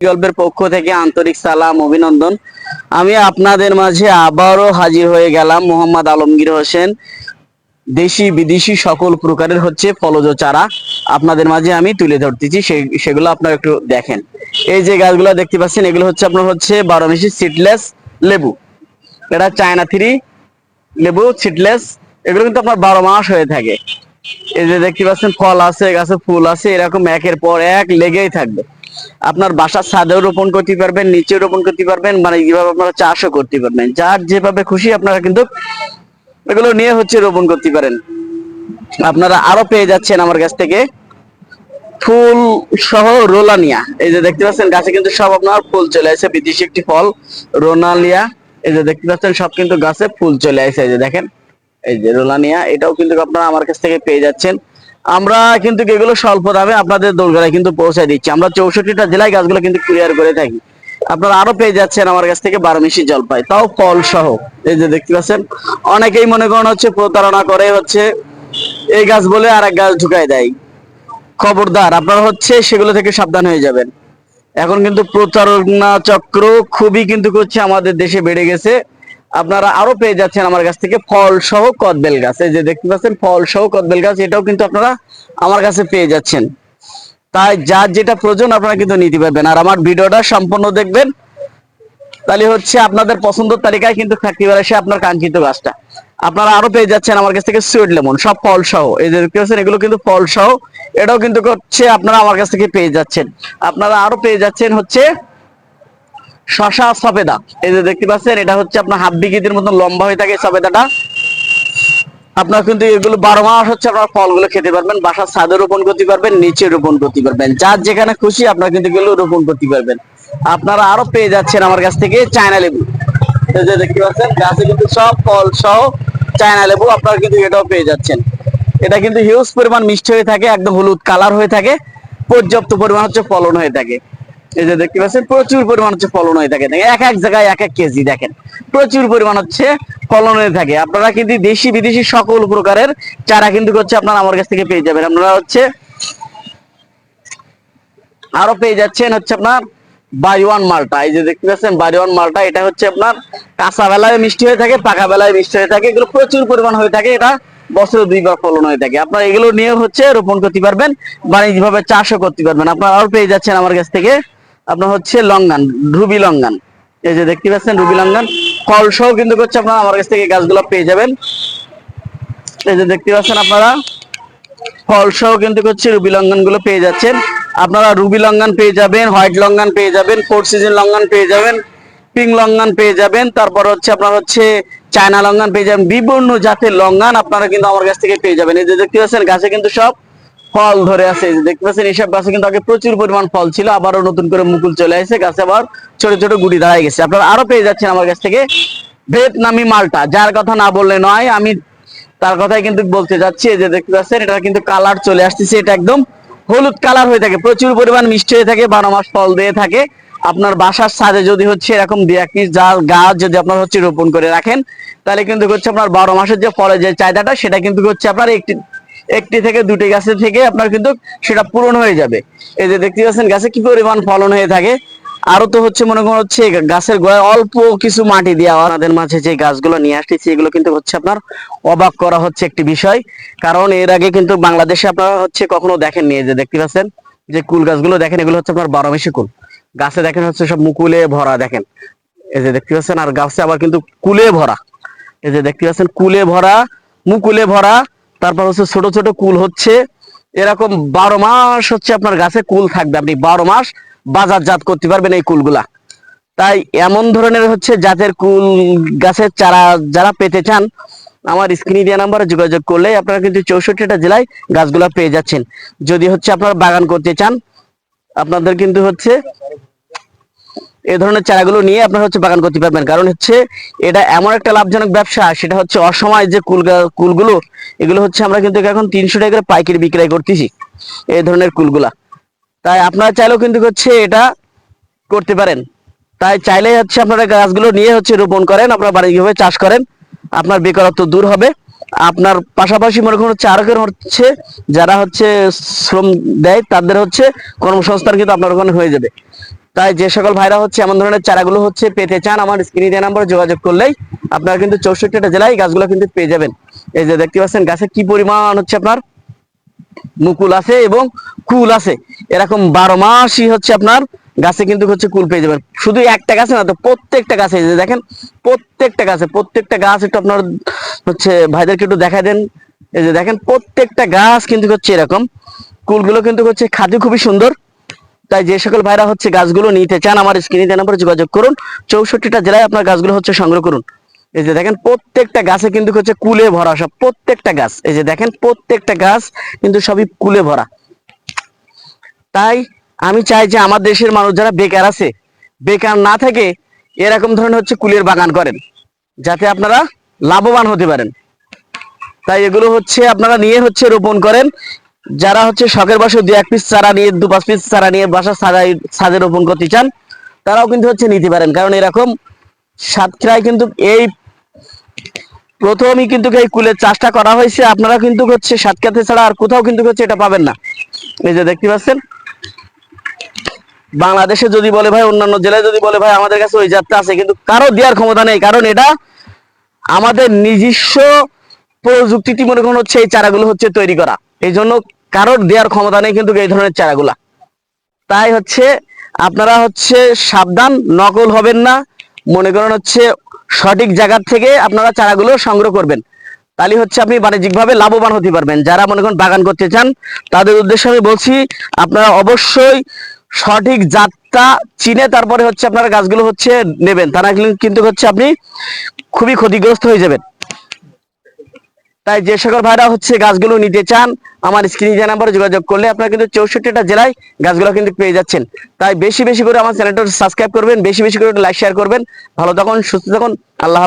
গল্পের পক্ষ থেকে আন্তরিক সালাম, অভিনন্দন। আমি আপনাদের মাঝে আবারও হাজির হয়ে গেলাম মোহাম্মদ আলমগীর হোসেন। দেশি, বিদেশি সকল প্রকারের হচ্ছে ফলজ চারা আপনাদের মাঝে আমি তুলে ধরতেছি সেগুলো আপনারা একটু দেখেন। এই যে গাছগুলো দেখতে পাচ্ছেন, এগুলো হচ্ছে আপনার হচ্ছে বারো মিশি সিডলেস লেবু। এটা চায়না থ্রি লেবু, সিডলেস, এগুলো কিন্তু আপনার বারো মাস হয়ে থাকে। এই যে দেখতে পাচ্ছেন, ফল আছে, গাছে ফুল আছে, এরকম একের পর এক লেগেই থাকবে। আপনার বাসার ছাদেও রোপণ করতে পারবেন নিচেও রোপণ করতে পারবেন মানে এইভাবে আপনারা চাষও করতে পারবেন। যার যেভাবে খুশি আপনারা কিন্তু এগুলো নিয়ে হচ্ছে রোপণ করতে পারেন। আপনারা আরও পেয়ে যাচ্ছেন আমার কাছ থেকে ফুল সহ রোলানিয়া। এই যে দেখতে পাচ্ছেন, গাছে কিন্তু সব আপনার ফুল চলে আসে, বিদেশি একটি ফল, রোনালিয়া। এই যে দেখতে পাচ্ছেন, সব কিন্তু গাছে ফুল চলে আসে, এই যে দেখেন। এই যে রোলানিয়া, এটাও কিন্তু আপনারা আমার কাছ থেকে পেয়ে যাচ্ছেন। আমরা কিন্তু এগুলো স্বল্প দামে আপনাদের দোলগাড়ায় কিন্তু পৌঁছায় দিচ্ছি। আমরা চৌষট্টিটা জেলায় গাছগুলো কিন্তু কুরিয়ার করে থাকি। আপনারা আরও পেয়ে যাচ্ছেন আমার কাছ থেকে বারোমিশি জলপাই, তাও ফল সহ এই যে দেখতে পাচ্ছেন, অনেকেই মনে করেন হচ্ছে প্রতারণা করে হচ্ছে এই গাছ বলে আর এক গাছ ঢুকাই দেয়। খবরদার, আপনারা হচ্ছে সেগুলো থেকে সাবধান হয়ে যাবেন। এখন কিন্তু প্রতারণা চক্র খুবই কিন্তু হচ্ছে আমাদের দেশে বেড়ে গেছে। আপনারা আরও পেয়ে যাচ্ছেন আমার কাছ থেকে ফল সহ কদবেল গাছ। এই যে দেখতে পাচ্ছেন, ফল সহ কদবেল গাছ, এটাও কিন্তু আপনারা আমার কাছে পেয়ে যাচ্ছেন। তাই যার যেটা প্রয়োজন আপনারা কিন্তু নিতে পারবেন। আর আমার ভিডিওটা সম্পূর্ণ দেখবেন। তাহলে হচ্ছে আপনাদের পছন্দের তালিকায় কিন্তু থাকতে পারে সে আপনার কাঙ্ক্ষিত গাছটা। আপনারা আরও পেয়ে যাচ্ছেন আমার কাছ থেকে সুইট লেমন, সব ফল সহ। এই যে দেখতে পাচ্ছেন, এগুলো কিন্তু ফল সহ। এটাও কিন্তু হচ্ছে আপনারা আমার কাছ থেকে পেয়ে যাচ্ছেন। আপনারা আরও পেয়ে যাচ্ছেন হচ্ছে শশা সফেদা এই যে দেখতে পাচ্ছেন, এটা হচ্ছে আপনার হাফ বিঘিদের মতন লম্বা হয়ে থাকে সফেদাটা আপনার কিন্তু এগুলো বারো মাস হচ্ছে আপনার ফলগুলো খেতে পারবেন, বাসার ছাদে রোপণ করতে পারবেন, নিচে রোপণ করতে পারবেন। যার যেখানে খুশি আপনারা কিন্তু এগুলো রোপণ করতে পারবেন। আপনারা আরও পেয়ে যাচ্ছেন আমার কাছ থেকে চায়না লেবু। এই যে দেখতে পাচ্ছেন, গাছে কিন্তু সব ফল সহ চায়না লেবু আপনারা কিন্তু এটাও পেয়ে যাচ্ছেন। এটা কিন্তু হিউজ পরিমাণ মিষ্টি হয়ে থাকে, একদম হলুদ কালার হয়ে থাকে, পর্যাপ্ত পরিমাণ হচ্ছে ফলন হয়ে থাকে। এই যে দেখতে পাচ্ছেন, প্রচুর পরিমাণ হচ্ছে ফলন হয়ে থাকে এক এক জায়গায় এক এক কেজি দেখেন। প্রচুর পরিমাণ হচ্ছে ফলন হয়ে থাকে। আপনারা কিন্তু দেশি বিদেশি সকল প্রকারের চারা কিন্তু হচ্ছে আপনারা আমার কাছ থেকে পেয়ে যাবেন। আপনারা হচ্ছে আরও পেয়ে যাচ্ছেন হচ্ছে আপনার বাড়িওয়ান মালটা। এই যে দেখতে পাচ্ছেন বাড়িওয়ান মালটা, এটা হচ্ছে আপনার কাঁচা বেলায় মিষ্টি হয়ে থাকে, পাকা বেলায় মিষ্টি হয়ে থাকে। এগুলো প্রচুর পরিমাণ হয়ে থাকে, এটা বছরে দুইবার ফলন হয়ে থাকে। আপনার এগুলো নিয়ে হচ্ছে রোপণ করতে পারবেন বাণিজ্যিক ভাবে চাষও করতে পারবেন। আপনারা আরও পেয়ে যাচ্ছেন আমার কাছ থেকে। আপনার হচ্ছে লঙ্গান, রুবি লঙ্গান। এই যে দেখতে পাচ্ছেন, রুবি লঙ্গান। ফল সহ কিন্তু হচ্ছে আপনারা, আমার কাছ থেকে গাছগুলো পেয়ে যাবেন। এই যে দেখতে পাচ্ছেন আপনারা ফল সহ কিন্তু হচ্ছে রুবি লঙ্ঘনগুলো পেয়ে যাচ্ছেন। আপনারা রুবি লঙ্ঘন পেয়ে যাবেন, হোয়াইট লঙ্ঘন পেয়ে যাবেন, ফোর সিজন লঙ্ঘন পেয়ে যাবেন, পিঙ্ক লঙ্ঘন পেয়ে যাবেন, তারপর হচ্ছে আপনার হচ্ছে চায়না লঙ্ঘন পেয়ে যাবেন, বিভিন্ন জাতের লঙ্গান আপনারা কিন্তু আমার কাছ থেকে পেয়ে যাবেন। এই যে দেখতে পাচ্ছেন, গাছে কিন্তু সব ফল ধরে আছে দেখতে পাচ্ছেন এইসব গাছে কিন্তু আগে প্রচুর পরিমাণ ফল ছিল, আবারও নতুন করে মুকুল চলে আসছে গাছে আবার ছোট ছোট গুটি দাঁড়ায় গেছে। আপনারা আরও পেয়ে যাচ্ছেন আমার কাছ থেকে ভিয়েতনামি মালটা। যার কথা না বললে নয়, আমি তার কথাই কিন্তু বলতে যাচ্ছি যে দেখতে পাচ্ছেন, এটা কিন্তু কালার চলে আসতেছে, এটা একদম হলুদ কালার হয়ে থাকে, প্রচুর পরিমাণ মিষ্টি হয়ে থাকে, বারো মাস ফল দিয়ে থাকে। আপনার বাসার সাজে যদি হচ্ছে এরকম দু এক পিস যা গাছ যদি আপনার হচ্ছে রোপণ করে রাখেন, তাহলে কিন্তু হচ্ছে আপনার বারো মাসের যে ফলের যে চাহিদাটা, সেটা কিন্তু হচ্ছে আপনার একটি একটি থেকে দুটি গাছের থেকে আপনার কিন্তু সেটা পূরণ হয়ে যাবে। এই যে দেখতে পাচ্ছেন, গাছে কি পরিমাণ ফলন হয়ে থাকে? আরও তো হচ্ছে মনে করেন হচ্ছে গাছের গোড়ায় অল্প কিছু মাটি দেওয়া আমাদের মাঝে যে গাছগুলো নিয়ে আসতেছি, এগুলো কিন্তু হচ্ছে আপনার অবাক করা হচ্ছে একটি বিষয়। কারণ এর আগে কিন্তু বাংলাদেশে আপনারা হচ্ছে কখনো দেখেননি এই যে দেখতে পাচ্ছেন, যে কুল গাছগুলো দেখেন, এগুলো হচ্ছে আপনার বারো মাসি কুল। গাছে দেখেন হচ্ছে সব মুকুলে ভরা দেখেন। এই যে দেখতে পাচ্ছেন, আর গাছে আবার কিন্তু কুলে ভরা। এই যে দেখতে পাচ্ছেন, কুলে ভরা, মুকুলে ভরা তারপর হচ্ছে ছোট ছোট কুল হচ্ছে, এরকম বারো মাস হচ্ছে আপনার গাছে কুল থাকবে। আপনি বারো মাস বাজারজাত করতে পারবেন এই কুলগুলা। তাই এমন ধরনের হচ্ছে জাতের কুল গাছের চারা যারা পেতে চান, আমার স্ক্রিনে দেওয়া নাম্বারে যোগাযোগ করলে আপনারা কিন্তু চৌষট্টিটা জেলায় গাছগুলা পেয়ে যাচ্ছেন। যদি হচ্ছে আপনারা বাগান করতে চান, আপনাদের কিন্তু হচ্ছে এই ধরনের চারাগুলো নিয়ে আপনারা হচ্ছে বাগান করতে পারবেন। কারণ হচ্ছে এটা এমন একটা লাভজনক ব্যবসা, সেটা হচ্ছে অসময় যে কুল কুলগুলো, এগুলো হচ্ছে আমরা কিন্তু এখন তিনশো টাকা করে পাইকারি বিক্রয় করতেছি এই ধরনের কুলগুলা। তাই আপনারা চাইলেও কিন্তু হচ্ছে এটা করতে পারেন। তাই চাইলেই হচ্ছে আপনারা গাছগুলো নিয়ে হচ্ছে রোপণ করেন, আপনার বাণিজ্যিকভাবে চাষ করেন, আপনার বেকারত্ব দূর হবে। আপনার পাশাপাশি মনে করুন হচ্ছে হচ্ছে যারা হচ্ছে শ্রম দেয়, তাদের হচ্ছে কর্মসংস্থান কিন্তু আপনার ওখানে হয়ে যাবে। তাই যে সকল ভাইরা হচ্ছে, এমন ধরনের চারাগুলো হচ্ছে পেতে চান, আমার স্ক্রিনে দেওয়া নাম্বার যোগাযোগ করলেই আপনারা কিন্তু চৌষট্টিটা জেলায় গাছগুলো কিন্তু পেয়ে যাবেন। এই যে দেখতে পাচ্ছেন, গাছে কি পরিমাণ হচ্ছে আপনার? মুকুল আছে এবং কুল আছে। এরকম বারো মাসই হচ্ছে আপনার গাছে কিন্তু হচ্ছে কুল পেয়ে যাবেন। শুধু একটা গাছে না, তো প্রত্যেকটা গাছে যে দেখেন, প্রত্যেকটা গাছে, প্রত্যেকটা গাছ একটু আপনার হচ্ছে ভাইদেরকে একটু দেখা দেন। এই যে দেখেন, প্রত্যেকটা গাছ কিন্তু হচ্ছে এরকম। কুলগুলো কিন্তু হচ্ছে খাদ্য খুবই সুন্দর। তাই যে সকল ভাইরা হচ্ছে গাছগুলো নিতে চান, আমার স্ক্রিনে নাম্বারে যোগাযোগ করুন। চৌষট্টিটা জেলায় আপনার গাছগুলো হচ্ছে সংগ্রহ করুন। এই যে দেখেন, প্রত্যেকটা গাছে কিন্তু হচ্ছে কুলে ভরা সব, প্রত্যেকটা গাছ। এই যে দেখেন, প্রত্যেকটা গাছ কিন্তু সবই কুলে ভরা। তাই আমি চাই যে আমার দেশের মানুষ যারা বেকার আছে, বেকার না থেকে এরকম ধরনের হচ্ছে কুলের বাগান করেন, যাতে আপনারা লাভবান হতে পারেন। তাই এগুলো হচ্ছে আপনারা নিয়ে হচ্ছে রোপণ করেন। যারা হচ্ছে শখের বসে দু এক পিস চারা নিয়ে, দু পাঁচ পিস চারা নিয়ে বাসা ছাদে রোপণ করতে চান, তারাও কিন্তু হচ্ছে নিতে পারেন। কারণ এরকম সাতক্ষীরায় কিন্তু এই প্রথমই কিন্তু এই কুলের চাষটা করা হয়েছে। আপনারা কিন্তু হচ্ছে সাতক্ষীরাতে ছাড়া আর কোথাও কিন্তু হচ্ছে এটা পাবেন না। এই যে দেখতে পাচ্ছেন। বাংলাদেশে যদি বলে ভাই, অন্যান্য জেলায় যদি বলে ভাই, আমাদের কাছে ওই জাতটা আছে, কিন্তু কারও দেওয়ার ক্ষমতা নেই। কারণ এটা আমাদের নিজস্ব প্রযুক্তিটি মনে করুন হচ্ছে এই চারাগুলো হচ্ছে তৈরি করা। এই জন্য কারোর দেওয়ার ক্ষমতা নেই কিন্তু এই ধরনের চারাগুলা। তাই হচ্ছে আপনারা হচ্ছে সাবধান, নকল হবেন না। মনে করেন হচ্ছে সঠিক জায়গার থেকে আপনারা চারাগুলো সংগ্রহ করবেন। তাহলে হচ্ছে আপনি বাণিজ্যিকভাবে লাভবান হতে পারবেন। যারা মনে করেন বাগান করতে চান, তাদের উদ্দেশ্যে আমি বলছি, আপনারা অবশ্যই সঠিক জাতটা চিনে তারপরে হচ্ছে আপনারা গাছগুলো হচ্ছে নেবেন। তারা কিন্তু হচ্ছে আপনি খুবই ক্ষতিগ্রস্ত হয়ে যাবেন। তাই যে সকল ভাইরা হচ্ছে গাছগুলো নিতে চান, আমার স্ক্রিনে যে নাম্বারে যোগাযোগ করলে আপনারা কিন্তু চৌষট্টিটা জেলায় গাছগুলো কিন্তু পেয়ে যাচ্ছেন তাই বেশি বেশি করে আমার চ্যানেলটা সাবস্ক্রাইব করবেন, বেশি বেশি করে লাইক শেয়ার করবেন ভালো থাকুন, সুস্থ থাকুন, আল্লাহ।